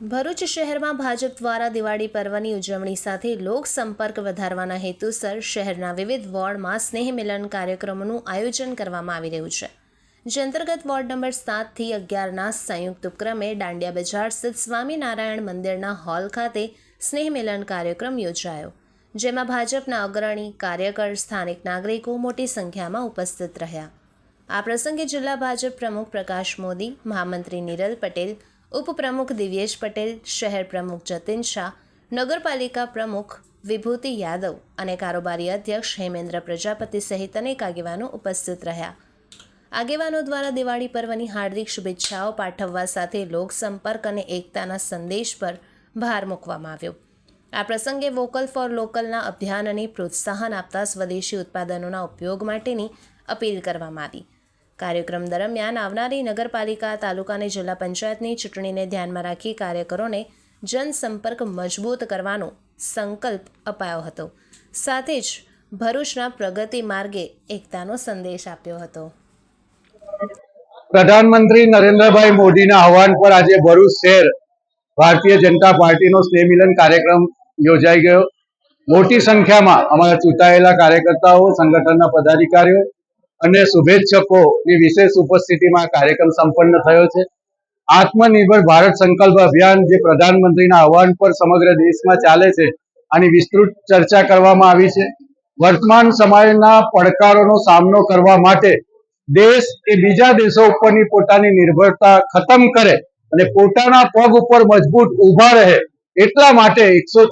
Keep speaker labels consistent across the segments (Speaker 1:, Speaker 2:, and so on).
Speaker 1: ભરૂચ શહેરમાં ભાજપ દ્વારા દિવાળી પર્વની ઉજવણી સાથે લોક સંપર્ક વધારવાના હેતુસર શહેરના વિવિધ વોર્ડમાં સ્નેહ મિલન કાર્યક્રમોનું આયોજન કરવામાં આવી રહ્યું છે. જે અંતર્ગત વોર્ડ નંબર સાતથી અગિયારના સંયુક્ત ઉપક્રમે દાંડિયા બજાર સ્થિત સ્વામિનારાયણ મંદિરના હોલ ખાતે સ્નેહ મિલન કાર્યક્રમ યોજાયો. જેમાં ભાજપના અગ્રણી, કાર્યકર, સ્થાનિક નાગરિકો મોટી સંખ્યામાં ઉપસ્થિત રહ્યા. આ પ્રસંગે જિલ્લા ભાજપ પ્રમુખ પ્રકાશ મોદી, મહામંત્રી નિરલ પટેલ ઉપપ્રમુખ દિવ્યેશ પટેલ, શહેર પ્રમુખ જતીન શાહ, નગરપાલિકા પ્રમુખ વિભૂતિ યાદવ અને કારોબારી અધ્યક્ષ હેમેન્દ્ર પ્રજાપતિ સહિત અનેક આગેવાનો ઉપસ્થિત રહ્યા. આગેવાનો દ્વારા દિવાળી પર્વની હાર્દિક શુભેચ્છાઓ પાઠવવા સાથે લોકસંપર્ક અને એકતાના સંદેશ પર ભાર મૂકવામાં આવ્યો. આ પ્રસંગે વોકલ ફોર લોકલના અભિયાનને પ્રોત્સાહન આપતા સ્વદેશી ઉત્પાદનોના ઉપયોગ માટેની અપીલ કરવામાં આવી. કાર્યક્રમ દરમિયાન આવનારી નગરપાલિકા તાલુકા અને જિલ્લા પંચાયતની ચૂંટણીને ધ્યાનમાં રાખી કાર્યકરોને જનસંપર્ક મજબૂત કરવાનો સંકલ્પ અપાયો હતો. સાથે જ ભરૂચના પ્રગતિ માર્ગે એકતાનો સંદેશ આપ્યો હતો.
Speaker 2: પ્રધાનમંત્રી નરેન્દ્રભાઈ મોદીના આહવાન પર આજે ભરૂચ શહેર ભારતીય જનતા પાર્ટીનો સ્નેહ મિલન કાર્યક્રમ યોજાઈ ગયો. મોટી સંખ્યામાં અમારા ચૂંટાયેલા કાર્યકર્તાઓ, સંગઠનના પદાધિકારીઓ અને શુભેચ્છકોની વિશેષ ઉપસ્થિતિમાં કાર્યક્રમ સંપન્ન થયો છે. આત્મનિર્ભર ભારત સંકલ્પ અભિયાન જે પ્રધાનમંત્રીના આહવાન પર સમગ્ર દેશમાં ચાલે છે આની વિસ્તૃત ચર્ચા કરવામાં આવી છે. વર્તમાન સમયના પડકારોનો સામનો કરવા માટે દેશ એ બીજા દેશો ઉપરની પોતાની નિર્ભરતા ખતમ કરે અને પોતાના પગ ઉપર મજબૂત ઊભા રહે એટલા માટે એકસો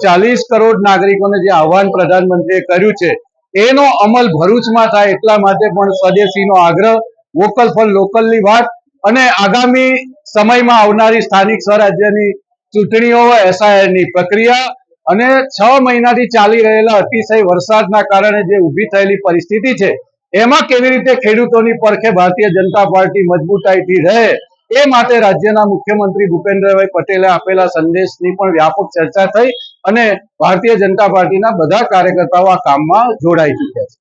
Speaker 2: કરોડ નાગરિકોને જે આહવાન પ્રધાનમંત્રીએ કર્યું છે એનો અમલ ભરૂચમાં થાય એટલા માટે પણ સ્વદેશીનો આગ્રહ, વોકલ ફોર લોકલની વાત અને આગામી સમયમાં આવનારી સ્થાનિક સ્વરાજ્યની ચૂંટણીઓ, એસઆઈઆરની પ્રક્રિયા અને છ મહિનાથી ચાલી રહેલા અતિશય વરસાદના કારણે જે ઊભી થયેલી પરિસ્થિતિ છે, એમાં કેવી રીતે ખેડૂતોની પરખે ભારતીય જનતા પાર્ટી મજબૂતાઈથી રહે, એ માટે રાજ્યના મુખ્યમંત્રી ભૂપેન્દ્રભાઈ પટેલે આપેલા સંદેશની પણ વ્યાપક ચર્ચા થઈ. અને ભારતીય જનતા પાર્ટીના બધા કાર્યકર્તાઓ આ કામમાં જોડાઈ ચૂક્યા છે.